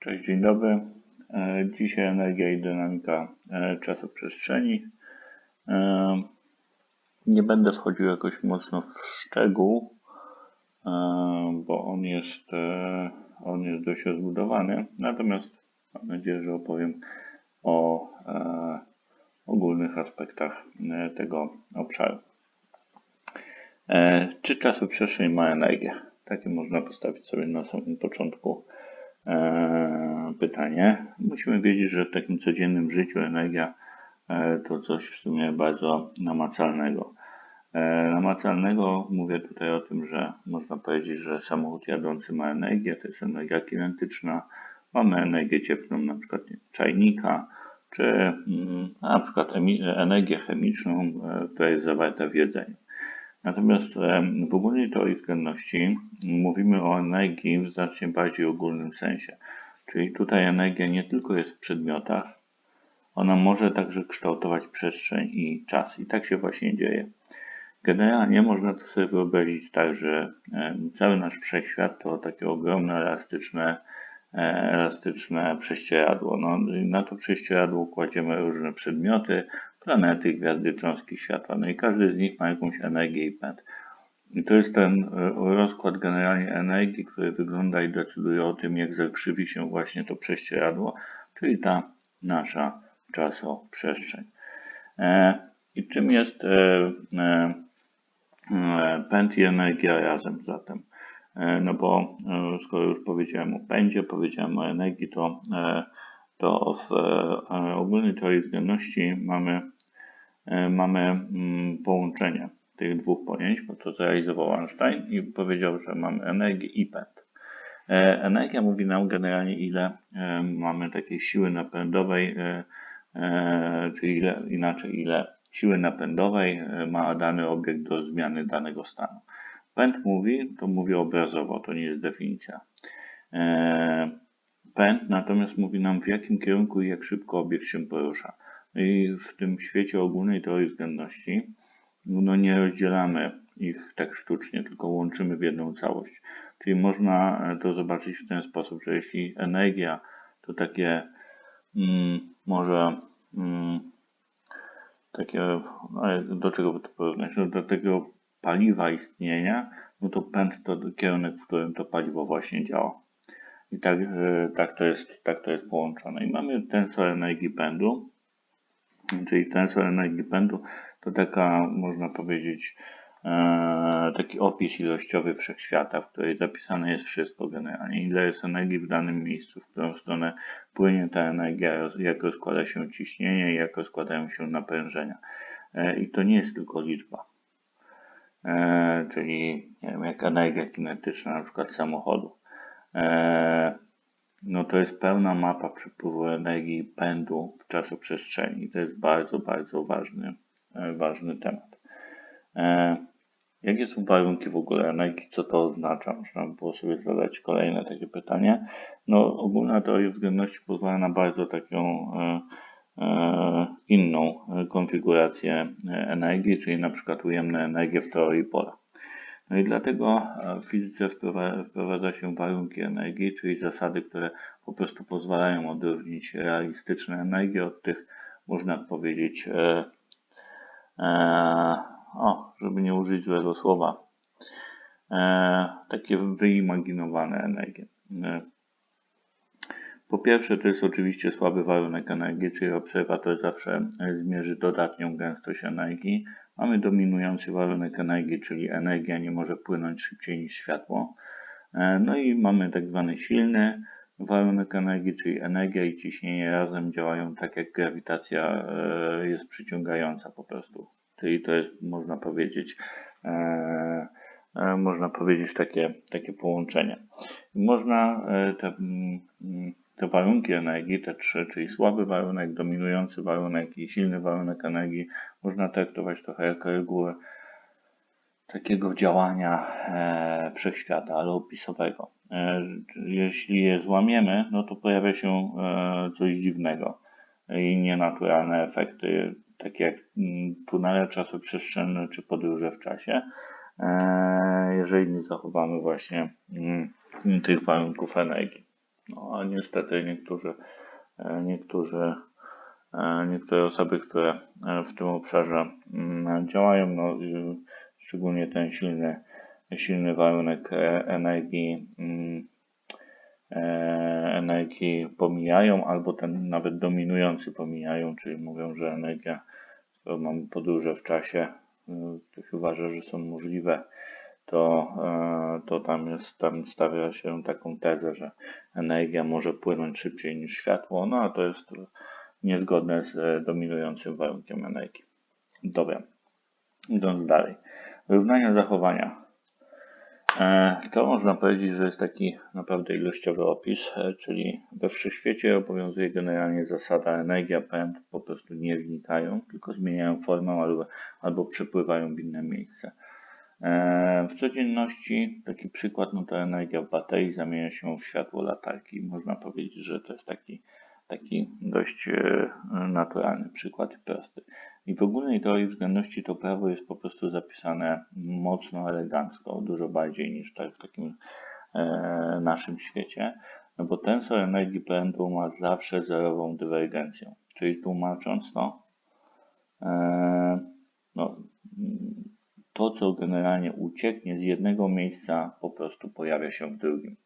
Cześć, dzień dobry. E, Dzisiaj energia i dynamika e, czasoprzestrzeni. E, Nie będę wchodził jakoś mocno w szczegół, bo on jest, on jest dość rozbudowany. Natomiast mam nadzieję, że opowiem o ogólnych aspektach tego obszaru. Czy czasoprzestrzeń ma energię? Takie można postawić sobie na samym początku pytanie. Musimy wiedzieć, że w takim codziennym życiu energia e, to coś w sumie bardzo namacalnego. E, namacalnego mówię tutaj o tym, że można powiedzieć, że samochód jadący ma energię, to jest energia kinetyczna. Mamy energię cieplną, na przykład czajnika, czy mm, na przykład energię chemiczną, e, która jest zawarta w jedzeniu. Natomiast w ogólnej teorii względności mówimy o energii w znacznie bardziej ogólnym sensie. Czyli tutaj energia nie tylko jest w przedmiotach, ona może także kształtować przestrzeń i czas. I tak się właśnie dzieje. Generalnie można to sobie wyobrazić tak, że cały nasz wszechświat to takie ogromne, elastyczne, e, elastyczne prześcieradło. No, na to prześcieradło kładziemy różne przedmioty, planety, gwiazdy, cząstki światła. No i każdy z nich ma jakąś energię i pęd. I to jest ten e, rozkład generalnie energii, który wygląda i decyduje o tym, jak zakrzywi się właśnie to prześcieradło, czyli ta nasza czasoprzestrzeń. E, I czym jest e, pęd i energia razem zatem? No bo skoro już powiedziałem o pędzie, powiedziałem o energii, to, to w e, ogólnej teorii względności mamy, e, mamy mm, połączenie tych dwóch pojęć, bo to zrealizował Einstein i powiedział, że mamy energię i pęd. E, Energia mówi nam generalnie, ile mamy takiej siły napędowej, czyli ile, inaczej, ile siły napędowej ma dany obiekt do zmiany danego stanu. Pęd mówi, to mówi obrazowo, to nie jest definicja. Pęd natomiast mówi nam, w jakim kierunku i jak szybko obiekt się porusza. I w tym świecie ogólnej teorii względności no nie rozdzielamy ich tak sztucznie, tylko łączymy w jedną całość. Czyli można to zobaczyć w ten sposób, że jeśli energia to takie mm, może mm, takie, do czego by to porównać? No, do tego paliwa istnienia, no to pęd to kierunek, w którym to paliwo właśnie działa. I tak, e, tak, to, jest, tak to jest połączone. I mamy tensor energii pędu, czyli tensor energii pędu to taka, można powiedzieć, e, taki opis ilościowy wszechświata, w której zapisane jest wszystko generalnie. Ile jest energii w danym miejscu, w którą stronę płynie ta energia, jak rozkłada się ciśnienie, jak rozkładają się napężenia. E, I to nie jest tylko liczba. Czyli nie wiem, jak energia kinetyczna na przykład samochodu. E, no to jest pełna mapa przepływu energii pędu w czasoprzestrzeni. To jest bardzo, bardzo ważny, e, ważny temat. E, Jakie są warunki w ogóle energii? Co to oznacza? Można by było sobie zadać kolejne takie pytanie. No, ogólna teoria względności pozwala na bardzo taką inną konfigurację energii, czyli na przykład ujemne energię w teorii pola. No i dlatego e, wprowa- wprowadza się warunki energii, czyli zasady, które po prostu pozwalają odróżnić realistyczne energie od tych, można powiedzieć, e, e, o, żeby nie użyć złego słowa, e, takie wyimaginowane energie. E, po pierwsze, to jest oczywiście słaby warunek energii, czyli obserwator zawsze e, zmierzy dodatnią gęstość energii. Mamy dominujący warunek energii, czyli energia nie może płynąć szybciej niż światło. E, No i mamy tak zwany silny warunek energii, czyli energia i ciśnienie razem działają tak jak grawitacja e, jest przyciągająca po prostu. Czyli to jest, można powiedzieć, można powiedzieć takie, takie połączenie. Można te, mm, mm, te warunki energii, te trzy, czyli słaby warunek, dominujący warunek i silny warunek energii, można traktować trochę jako regułę takiego działania e, wszechświata, ale opisowego. E, jeśli je złamiemy, no to pojawia się e, coś dziwnego i nienaturalne efekty, takie jak mm, tunele czasoprzestrzenne czy podróże w czasie, e, jeżeli nie zachowamy właśnie mm, tych warunków energii. No a niestety niektórzy, e, niektórzy, e, niektóre osoby, które e, w tym obszarze mm, działają, no, szczególnie ten silny, silny warunek energii, mm, energii pomijają, albo ten nawet dominujący pomijają, czyli mówią, że energia, skoro mamy podróże w czasie, ktoś uważa, że są możliwe, to, e, to tam, jest, tam stawia się taką tezę, że energia może płynąć szybciej niż światło, no a to jest niezgodne z e, dominującym warunkiem energii. Dobra, idąc dalej. Równania zachowania. E, to można powiedzieć, że jest taki naprawdę ilościowy opis, czyli we wszechświecie obowiązuje generalnie zasada energia, pęd po prostu nie znikają, tylko zmieniają formę albo, albo przepływają w inne miejsce. E, w codzienności taki przykład, no to energia w baterii zamienia się w światło latarki. Można powiedzieć, że to jest taki, taki dość e, naturalny przykład i prosty. I w ogólnej teorii względności to prawo jest po prostu zapisane mocno elegancko, dużo bardziej niż tak w takim e, naszym świecie, no bo tensor energii prądu ma zawsze zerową dywergencję. Czyli tłumacząc to, no, to, co generalnie ucieknie z jednego miejsca, po prostu pojawia się w drugim.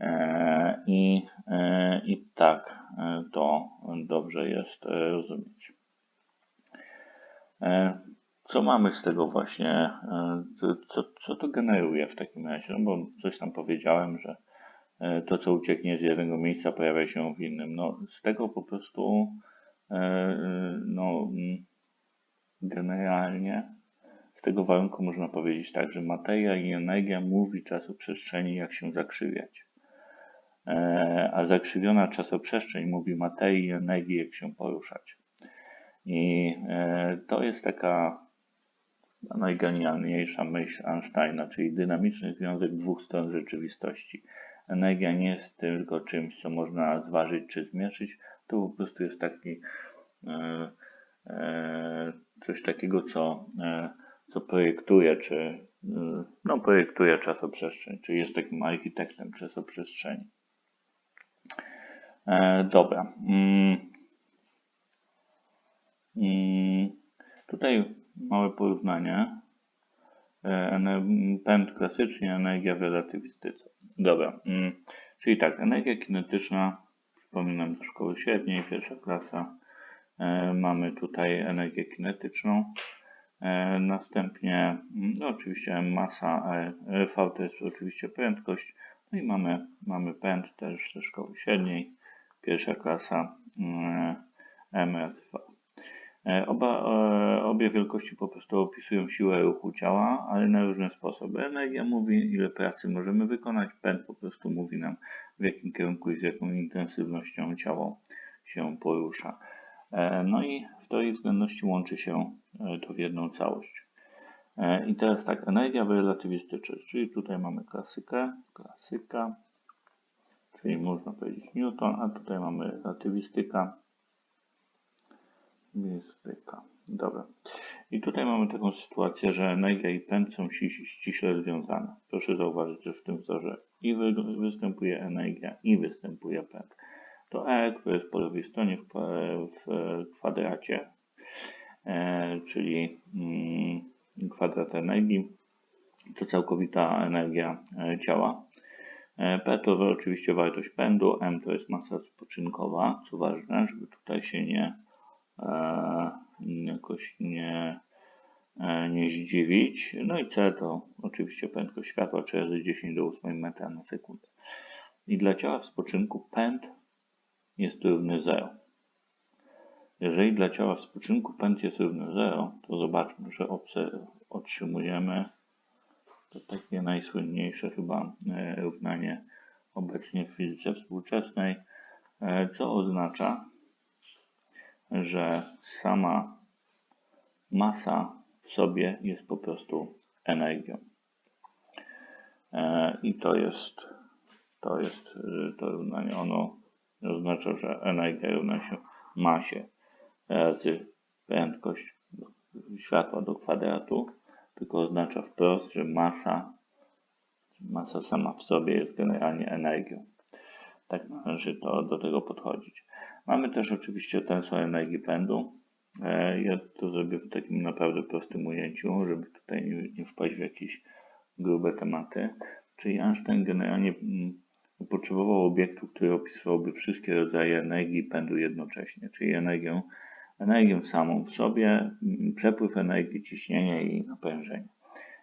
E, I, e, i tak e, to dobrze jest rozumieć. Co mamy z tego właśnie? Co, co to generuje w takim razie? No bo coś tam powiedziałem, że to, co ucieknie z jednego miejsca, pojawia się w innym. No, z tego po prostu no, generalnie tego warunku można powiedzieć tak, że materia i energia mówi czasoprzestrzeni, jak się zakrzywiać. E, a zakrzywiona czasoprzestrzeń mówi materii i energii, jak się poruszać. I e, to jest taka najgenialniejsza myśl Einsteina, czyli dynamiczny związek dwóch stron rzeczywistości. Energia nie jest tylko czymś, co można zważyć czy zmierzyć, to po prostu jest taki e, coś takiego, co co projektuje, czy y, no, projektuje czasoprzestrzeń, czy jest takim architektem czasoprzestrzeni. E, dobra. Mm. Mm. Tutaj małe porównanie. E, pęd klasycznie, energia w relatywistyce. Dobra. Mm. Czyli tak, energia kinetyczna, przypominam szkoły średniej, pierwsza klasa. E, mamy tutaj energię kinetyczną. E, następnie no oczywiście masa e, V to jest oczywiście prędkość. No i mamy, mamy pęd też ze szkoły średniej, pierwsza klasa mm, MSV. E, oba, obie wielkości po prostu opisują siłę ruchu ciała, ale na różne sposoby. Energia mówi, ile pracy możemy wykonać, pęd po prostu mówi nam, w jakim kierunku i z jaką intensywnością ciało się porusza. No i w teorii względności łączy się E, to w jedną całość. E, I teraz tak, energia relatywistyczna, czyli tutaj mamy klasykę, klasyka, czyli można powiedzieć Newton, a tutaj mamy relatywistyka, mistyka. Dobra. I tutaj mamy taką sytuację, że energia i pęd są ściśle związane. Proszę zauważyć, że w tym wzorze i występuje energia, i występuje pęd. To E, które jest po lewej stronie w, w kwadracie, E, czyli mm, kwadrat energii, to całkowita energia e, ciała. E, P to oczywiście wartość pędu, M to jest masa spoczynkowa, co ważne, żeby tutaj się nie jakoś nie, nie zdziwić. No i C to oczywiście prędkość światła, 3 razy 10 do 8 metra na sekundę. I dla ciała w spoczynku pęd jest równy 0. Jeżeli dla ciała w spoczynku pęd jest równy 0, to zobaczmy, że otrzymujemy to takie najsłynniejsze chyba e, równanie obecnie w fizyce współczesnej, e, co oznacza, że sama masa w sobie jest po prostu energią. E, I to jest to jest to równanie. Ono oznacza, że energia równa się masie razy prędkość światła do kwadratu, tylko oznacza wprost, że masa, masa sama w sobie jest generalnie energią. Tak należy to, do tego podchodzić. Mamy też oczywiście tensor energii pędu. E, Ja to zrobię w takim naprawdę prostym ujęciu, żeby tutaj nie, nie wpaść w jakieś grube tematy. Czyli Einstein generalnie mm, potrzebował obiektu, który opisywałby wszystkie rodzaje energii i pędu jednocześnie, czyli energię, energię samą w sobie, mm, przepływ energii, ciśnienie i napężenie.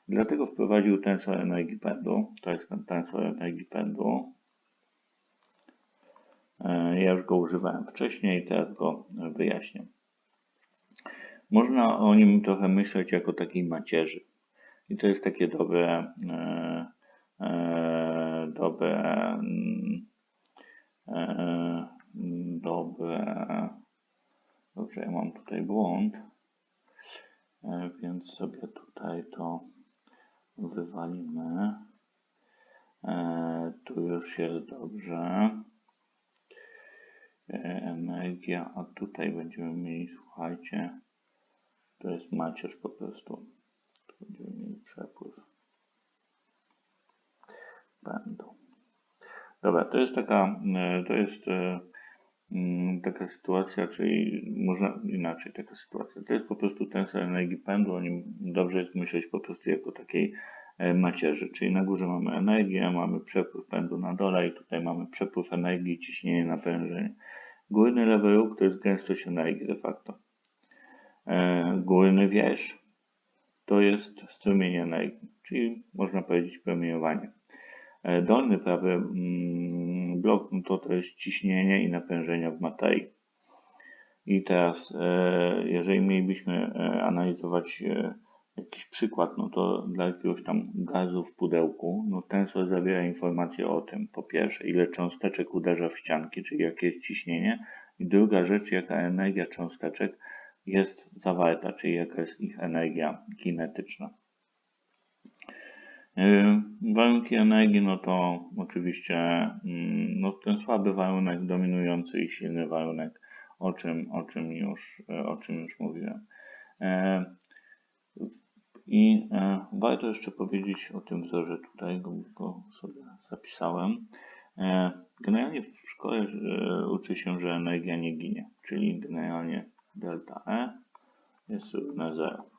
Dlatego wprowadził tensor energii pędu. To jest ten tensor energii pędu. E, Ja już go używałem wcześniej, teraz go wyjaśnię. Można o nim trochę myśleć jako takiej macierzy. I to jest takie dobre, e, dobre, mm, e, dobre, dobrze, ja mam tutaj błąd, e, więc sobie tutaj to wywalimy. E, tu już jest dobrze. E, energia, a tutaj będziemy mieli, słuchajcie, to jest macierz po prostu. Tu będziemy mieli przepływ pędu. Dobra, to jest taka, e, to jest e, mm, taka sytuacja, czyli można inaczej taka sytuacja. To jest po prostu tensor energii pędu, o nim dobrze jest myśleć po prostu jako takiej e, macierzy, czyli na górze mamy energię, mamy przepływ pędu na dole i tutaj mamy przepływ energii, ciśnienie, napężenie. Górny lewy róg to jest gęstość energii de facto. Górny wierzch to jest strumień energii, czyli można powiedzieć promieniowanie. E, Dolny prawy mm, blok no to, jest ciśnienie i napężenia w materii. I teraz, e, jeżeli mielibyśmy e, analizować jakiś przykład, no to dla jakiegoś tam gazu w pudełku, no tensor zawiera informacje o tym, po pierwsze, ile cząsteczek uderza w ścianki, czyli jakie jest ciśnienie, i druga rzecz, jaka energia cząsteczek jest zawarta, czyli jaka jest ich energia kinetyczna. Yy, Warunki energii, no to oczywiście mm, no, ten słaby warunek, dominujący i silny warunek, o czym, o czym, już, e, o czym już mówiłem. E, I e, warto jeszcze powiedzieć o tym wzorze tutaj, go, sobie zapisałem. E, Generalnie w szkole e, uczy się, że energia nie ginie, czyli generalnie delta E jest równe 0.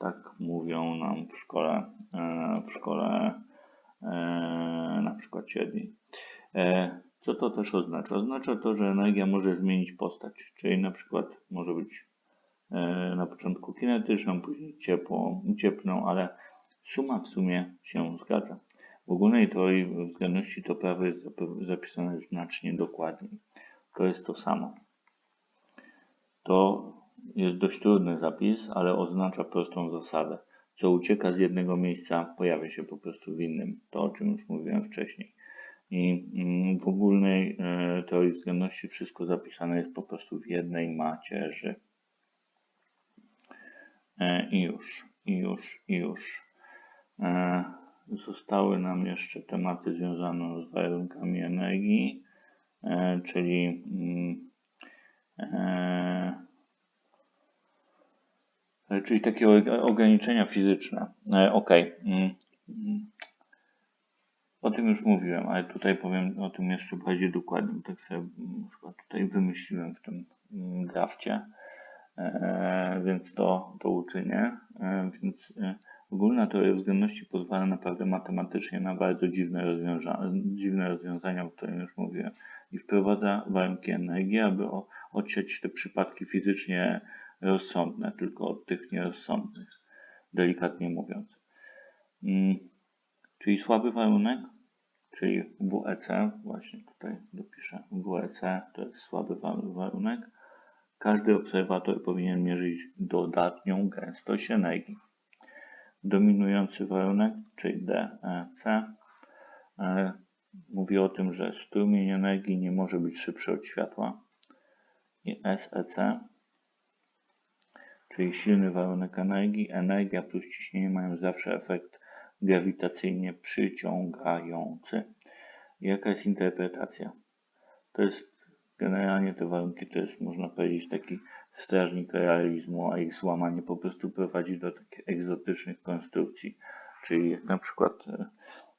Tak mówią nam w szkole, e, w szkole e, na przykład średniej. Co to też oznacza? Oznacza to, że energia może zmienić postać, czyli na przykład może być e, na początku kinetyczną, później ciepłą, cieplną, ale suma w sumie się zgadza. W ogólnej teorii względności to prawo jest zapisane znacznie dokładniej. To jest to samo. To jest dość trudny zapis, ale oznacza prostą zasadę. Co ucieka z jednego miejsca, pojawia się po prostu w innym. To, o czym już mówiłem wcześniej. I mm, w ogólnej e, teorii względności wszystko zapisane jest po prostu w jednej macierzy. E, I już, i już, i już. E, Zostały nam jeszcze tematy związane z warunkami energii, czyli mm, czyli takie ograniczenia fizyczne. E, Ok. Mm, mm. O tym już mówiłem, ale tutaj powiem o tym jeszcze bardziej dokładnie. Tak sobie mm, tutaj wymyśliłem w tym drafcie, e, więc to, to uczynię. E, więc e, ogólna teoria względności pozwala naprawdę matematycznie na bardzo dziwne, rozwiąza dziwne rozwiązania, o których już mówiłem. I wprowadza warunki energii, aby odsiać te przypadki fizycznie rozsądne, tylko od tych nierozsądnych, delikatnie mówiąc. Mm, Czyli słaby warunek, czyli WEC, właśnie tutaj dopiszę WEC, to jest słaby wa- warunek. Każdy obserwator powinien mierzyć dodatnią gęstość energii. Dominujący warunek, czyli DEC, e, mówi o tym, że strumień energii nie może być szybszy od światła. I SEC, czyli silny warunek energii, energia plus ciśnienie mają zawsze efekt grawitacyjnie przyciągający. Jaka jest interpretacja? To jest generalnie te warunki to jest można powiedzieć taki strażnik realizmu, a ich złamanie po prostu prowadzi do takich egzotycznych konstrukcji. Czyli jak na przykład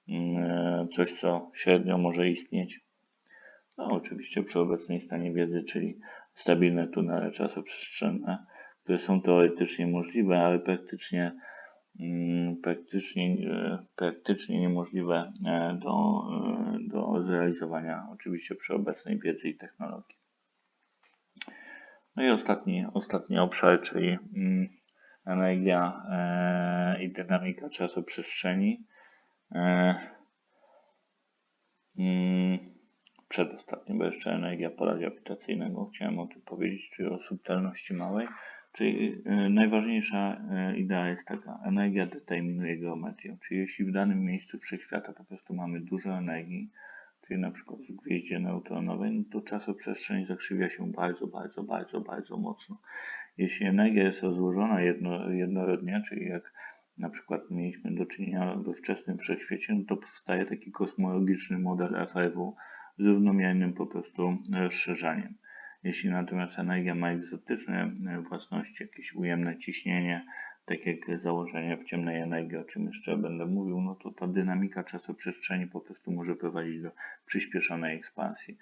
mm, coś, co średnio może istnieć. No, oczywiście przy obecnej stanie wiedzy, czyli stabilne tunele czasoprzestrzenne, które są teoretycznie możliwe, ale praktycznie, mm, praktycznie, e, praktycznie niemożliwe e, do, e, do zrealizowania, oczywiście przy obecnej wiedzy i technologii. No i ostatni, ostatni obszar, czyli mm, energia i dynamika czasoprzestrzeni. Mm, przedostatni, bo jeszcze energia pola grawitacyjnego chciałem o tym powiedzieć, czyli o subtelności małej. Czyli y, najważniejsza y, idea jest taka, energia determinuje geometrię, czyli jeśli w danym miejscu wszechświata po prostu mamy dużo energii, czyli na przykład w gwieździe neutronowej, no to czasoprzestrzeń zakrzywia się bardzo, bardzo, bardzo, bardzo mocno. Jeśli energia jest rozłożona jedno, jednorodnie, czyli jak na przykład mieliśmy do czynienia we wczesnym wszechświecie, no to powstaje taki kosmologiczny model FRW, z równomiernym po prostu rozszerzaniem. Jeśli natomiast energia ma egzotyczne własności, jakieś ujemne ciśnienie, tak jak założenie w ciemnej energii, o czym jeszcze będę mówił, no to ta dynamika czasoprzestrzeni po prostu może prowadzić do przyspieszonej ekspansji.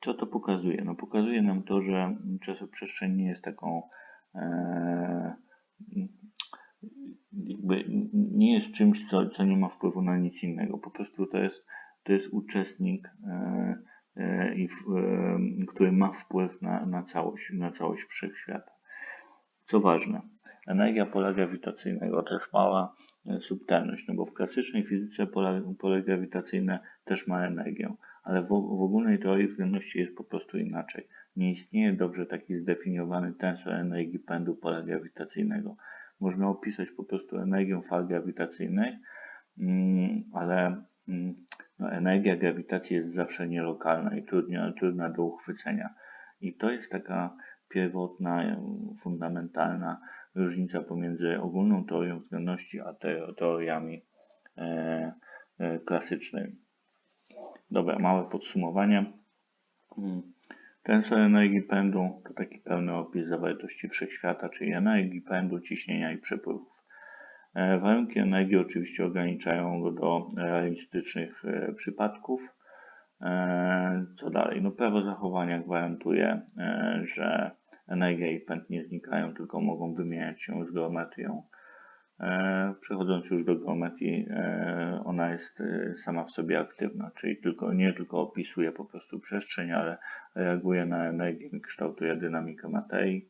Co to pokazuje? No pokazuje nam to, że czasoprzestrzeń nie jest taką e, nie jest czymś, co, co nie ma wpływu na nic innego. Po prostu to jest to jest uczestnik, e, e, e, który ma wpływ na, na, całość, na całość wszechświata. Co ważne, energia pola grawitacyjnego też mała subtelność, no bo w klasycznej fizyce pola, pole grawitacyjne też ma energię, ale w, w ogólnej teorii względności jest po prostu inaczej. Nie istnieje dobrze taki zdefiniowany tensor energii pędu pola grawitacyjnego. Można opisać po prostu energię fal grawitacyjnych, mm, ale mm, no, energia grawitacji jest zawsze nielokalna i trudna, trudna do uchwycenia. I to jest taka pierwotna, fundamentalna różnica pomiędzy ogólną teorią względności a teoriami e, e, klasycznymi. Dobra, małe podsumowanie. Mm, tensor energii pędu to taki pełny opis zawartości wszechświata, czyli energii pędu, ciśnienia i przepływów. E, warunki energii oczywiście ograniczają go do realistycznych e, przypadków. E, co dalej? No prawo zachowania gwarantuje, że energia i pęd nie znikają, tylko mogą wymieniać się z geometrią. Przechodząc już do geometrii, ona jest sama w sobie aktywna, czyli tylko, nie tylko opisuje po prostu przestrzeń, ale reaguje na energię kształtuje dynamikę materii.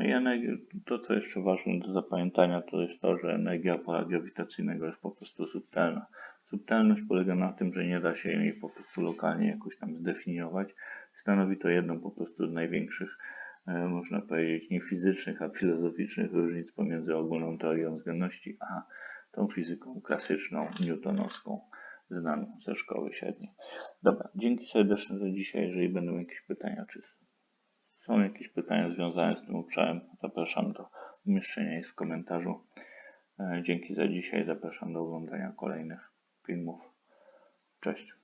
No i energia, to, co jeszcze ważne do zapamiętania, to jest to, że energia pola grawitacyjnego jest po prostu subtelna. Subtelność polega na tym, że nie da się jej po prostu lokalnie jakoś tam zdefiniować. Stanowi to jedną po prostu z największych, e, można powiedzieć, nie fizycznych, a filozoficznych różnic pomiędzy ogólną teorią względności a tą fizyką klasyczną, newtonowską, znaną ze szkoły średniej. Dobra, dzięki serdeczne za dzisiaj. Jeżeli będą jakieś pytania czy są jakieś pytania związane z tym obszarem, zapraszam do umieszczenia ich w komentarzu. E, dzięki za dzisiaj, zapraszam do oglądania kolejnych filmów. Cześć.